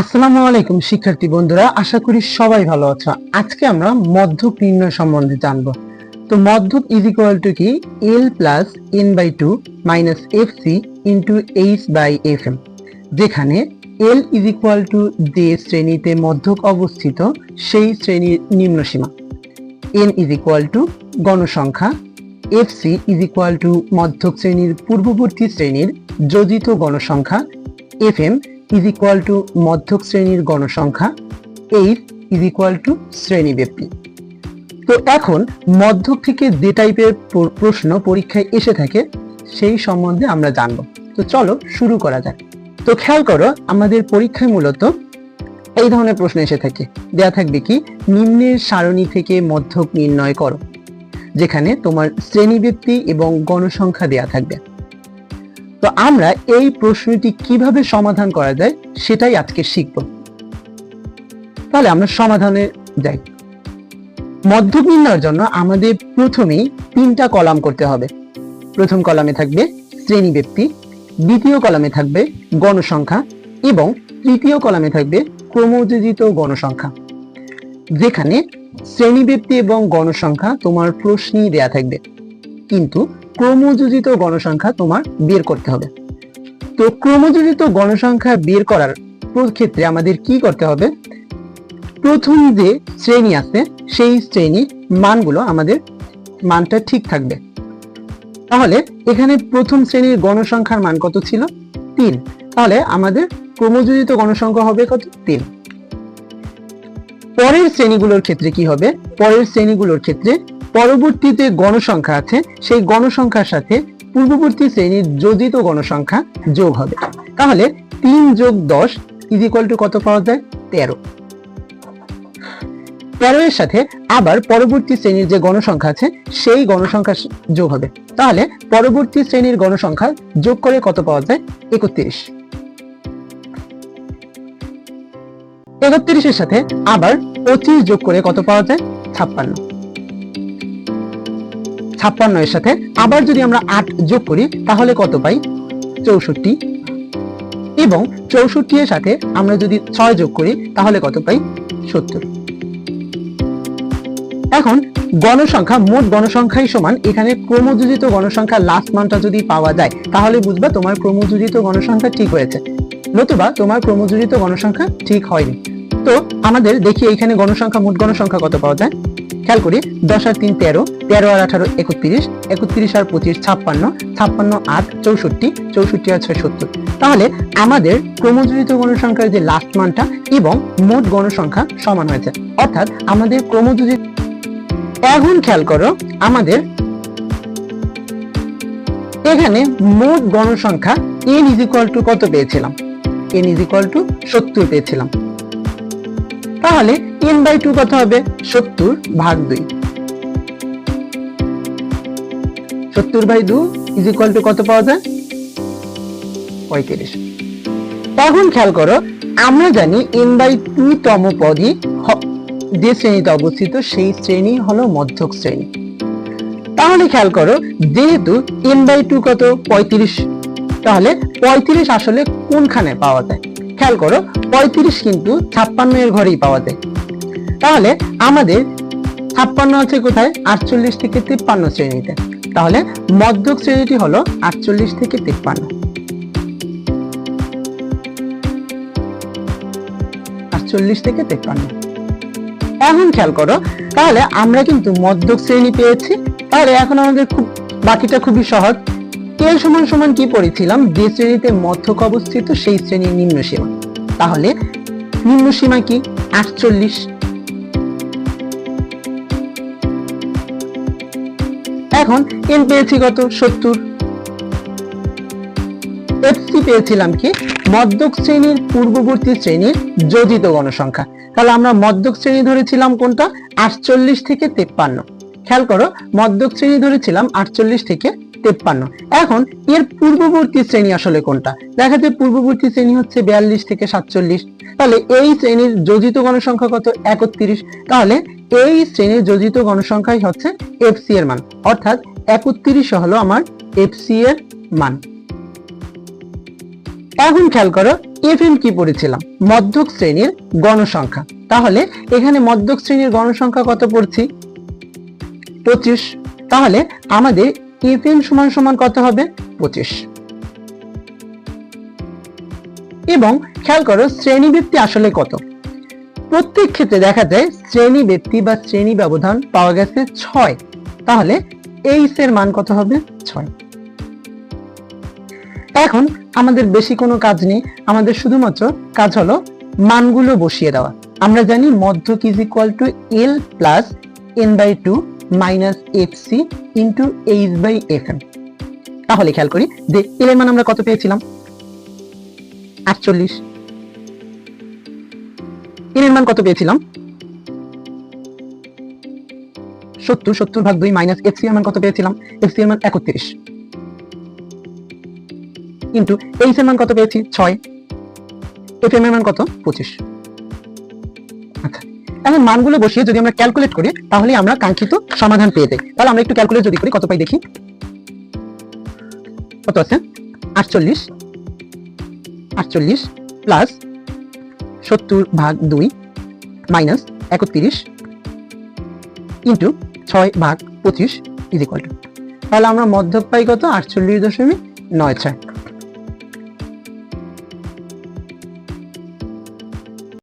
আসসালামু আলাইকুম, শিক্ষার্থী বন্ধুরা। আশা করি সবাই ভালো আছো। আজকে আমরা মধ্যক নির্ণয় সম্বন্ধে জানব। তো মধ্যক ইজ ইকুয়াল টু কি? L plus N by two minus F C into H by F M যেখানে এল ইজ ইকুয়াল টু যে শ্রেণীতে মধ্যক অবস্থিত, সেই শ্রেণির নিম্নসীমা এন ইজ ইকুয়াল টু গণসংখ্যা। F C is equal to মধ্যক শ্রেণির পূর্ববর্তী শ্রেণির যোজিত গণসংখ্যা। F M is equal to মধ্যক শ্রেণির গণসংখ্যা এইট ইজ ইকুয়াল টু শ্রেণি ব্যক্তি তো এখন মধ্যক থেকে যে টাইপের প্রশ্ন পরীক্ষায় এসে থাকে, সেই সম্বন্ধে আমরা জানব। তো চলো শুরু করা যাক। তো খেয়াল করো, আমাদের পরীক্ষায় মূলত এই ধরনের প্রশ্ন এসে থাকে। দেয়া থাকবে কি, নিম্নের সারণী থেকে মধ্যক নির্ণয় করো, যেখানে তোমার শ্রেণি ব্যক্তি এবং গণসংখ্যা দেয়া থাকবে। তো আমরা এই প্রশ্নটি কীভাবে সমাধান করা যায় সেটাই আজকে শিখব। তাহলে আমরা সমাধানে যাই। মধ্যক নির্ণয়ের জন্য আমাদের প্রথমেই তিনটা কলাম করতে হবে। প্রথম কলামে থাকবে শ্রেণি ব্যক্তি, দ্বিতীয় কলামে থাকবে গণসংখ্যা এবং তৃতীয় কলামে থাকবে ক্রমযোজিত গণসংখ্যা। যেখানে শ্রেণি ব্যক্তি এবং গণসংখ্যা তোমার প্রশ্নেই দেয়া থাকবে। কিন্তু ক্রমযোজিত গণসংখ্যা তোমার বের করতে হবে। তো ক্রমযোজিত গণসংখ্যা বের করার ক্ষেত্রে আমাদের কি করতে হবে? প্রথম যে শ্রেণি আছে, সেই শ্রেণির মানগুলো আমাদের, মানটা ঠিক থাকবে। তাহলে এখানে প্রথম শ্রেণির গণসংখ্যার মান কত ছিল? তিন। তাহলে আমাদের ক্রমযোজিত গণসংখ্যা হবে কত? তিন। পরের শ্রেণীগুলোর ক্ষেত্রে কি হবে? পরের শ্রেণীগুলোর ক্ষেত্রে পরবর্তীতে গণসংখ্যা আছে। সেই গণসংখ্যার সাথে পূর্ববর্তী শ্রেণির যোজিত গণসংখ্যা যোগ হবে। তাহলে তিন যোগ দশ ইজ টু কত পাওয়া যায়? তেরো। তেরো এর সাথে আবার পরবর্তী শ্রেণির যে গণসংখ্যা আছে, সেই গণসংখ্যা যোগ হবে। তাহলে পরবর্তী শ্রেণির গণসংখ্যা যোগ করে কত পাওয়া যায়? একত্রিশ। একত্রিশের সাথে আবার পঁচিশ যোগ করে কত পাওয়া যায়? ছাপ্পান্ন। ছাপ্পান্ন এর সাথে আবার যদি আমরা আট যোগ করি, তাহলে কত পাই? চৌষট্টি। এবং চৌষট্টি এর সাথে আমরা যদি ছয় যোগ করি, তাহলে কত পাই? সত্তর। এখন গণসংখ্যা, মোট গণসংখ্যাই সমান। এখানে ক্রমযোজিত গণসংখ্যা লাস্ট মানটা যদি পাওয়া যায়, তাহলে বুঝবা তোমার ক্রমযোজিত গণসংখ্যা ঠিক হয়েছে। নতুবা তোমার ক্রমযোজিত গণসংখ্যা ঠিক হয়নি। তো আমাদের দেখি এখানে গণসংখ্যা, মোট গণসংখ্যা কত পাওয়া যায়? খেয়াল করি, দশ আর তিন তেরো তেরো আর আঠারো একত্রিশ একত্রিশ আর পঁচিশ ছাপ্পান্ন ছাপ্পান্ন আট চৌষট্টি চৌষট্টি আর ছয় সত্তর। তাহলে আমাদের ক্রমযোজিত গণসংখ্যার যে লাস্ট মানটা এবং মোট গণসংখ্যা সমান হয়েছে। অর্থাৎ আমাদের ক্রমযোজিত এখন খেয়াল করো, আমাদের এখানে মোট গণসংখ্যা এন ইজ ইকুয়াল টু কত পেয়েছিলাম? এন ইজ ইকুয়াল টু সত্তর পেয়েছিলাম। তাহলে এন বাই টু কত হবে? সত্তর ভাগ দুই। সত্তর বাই দু ইজ ইকুয়াল টু কত পাওয়া যায়? পঁয়ত্রিশ। এখন খেয়াল করো, আমরা জানি এন বাই টু তম পদই যে শ্রেণীতে অবস্থিত সেই শ্রেণি হলো মধ্যক শ্রেণি। তাহলে খেয়াল করো, যেহেতু এন বাই টু কত? পঁয়ত্রিশ। তাহলে পঁয়ত্রিশ আসলে কোনখানে পাওয়া যায়? খেয়াল করো, পঁয়ত্রিশ কিন্তু ছাপ্পান্ন এর ঘরেই পাওয়া যায়। তাহলে আমাদের ছাপ্পান্ন আছে কোথায়? আটচল্লিশ থেকে তিপ্পান্ন শ্রেণীতে। তাহলে মধ্যক শ্রেণীটি হলো আটচল্লিশ থেকে তিপ্পান্ন। আটচল্লিশ থেকে তিপ্পান্ন। এখন খেয়াল করো, তাহলে আমরা কিন্তু মধ্যক শ্রেণি পেয়েছি। তাহলে এখন আমাদের খুব বাকিটা খুবই সহজ। এল সমান সমান কি পড়েছিলাম? যে শ্রেণীতে মধ্যক অবস্থিত সেই শ্রেণির নিম্ন সীমা। তাহলে নিম্ন সীমা কি? আটচল্লিশ। এখন এন পেয়েছি কত? সত্তর। এফসি পেয়েছিলাম কি? মধ্যক শ্রেণির পূর্ববর্তী শ্রেণির যোজিত গণসংখ্যা। তাহলে আমরা মধ্যক শ্রেণি ধরেছিলাম কোনটা? আটচল্লিশ থেকে তেপ্পান্ন। খেয়াল করো, মধ্যক শ্রেণি ধরেছিলাম আটচল্লিশ থেকে তেপ্পান্ন। এখন এর পূর্ববর্তী শ্রেণি আসলে কোনটা? দেখা যায় পূর্ববর্তী শ্রেণি হচ্ছে বিয়াল্লিশ থেকে সাতচল্লিশ। তাহলে এই শ্রেণির যোজিত গণসংখ্যা কত? একত্রিশ। তাহলে এই শ্রেণির যোজিত গণসংখ্যাই হচ্ছে এফসি এর মান। অর্থাৎ একত্রিশ হলো আমার এফসি এর মান। এখন খেয়াল করো এফ এম কি পড়েছিলাম? মধ্যক শ্রেণির গণসংখ্যা। তাহলে এখানে মধ্যক শ্রেণির গণসংখ্যা কত পড়ছি? পঁচিশ। তাহলে আমাদের এম সমান সমান কত হবে? পঁচিশ। এবং খেয়াল করো শ্রেণি ব্যক্তি আসলে কত? প্রত্যেক ক্ষেত্রে দেখা যায় শ্রেণি ব্যক্তি বা শ্রেণি ব্যবধান পাওয়া গেছে ছয়। তাহলে এইচ এর মান কত হবে? ছয়। এখন আমাদের বেশি কোনো কাজ নেই, আমাদের শুধুমাত্র কাজ হলো মানগুলো বসিয়ে দেওয়া। আমরা জানি মধ্যক is equal to L plus N by two minus F C into H by F M তাহলে খেয়াল করি যে এল মান আমরা কত পেয়েছিলাম? আটচল্লিশ। এন এর মান কত পেয়েছিলাম? সত্তর সত্তর ভাগ দুই মাইনাস এফ সি এর মান কত পেয়েছিলাম? এফ সি এর মান একত্রিশ। কিন্তু এইচ এর মান কত পেয়েছি? ছয়। এফ এম এর মান কত? পঁচিশ। এখন মানগুলো বসিয়ে যদি আমরা ক্যালকুলেট করি, তাহলে আমরা কাঙ্ক্ষিত সমাধান পেয়ে যাই। তাহলে আমরা একটু ক্যালকুলেট যদি করি, কত পাই দেখি? কত আছে? আটচল্লিশ। আটচল্লিশ প্লাস সত্তর ভাগ দুই মাইনাস একত্রিশ ইন্টু ছয় ভাগ পঁচিশ ইজ ইকুয়াল টু তাহলে আমরা মধ্যক কত? আটচল্লিশ দশমিক নয় ছয়।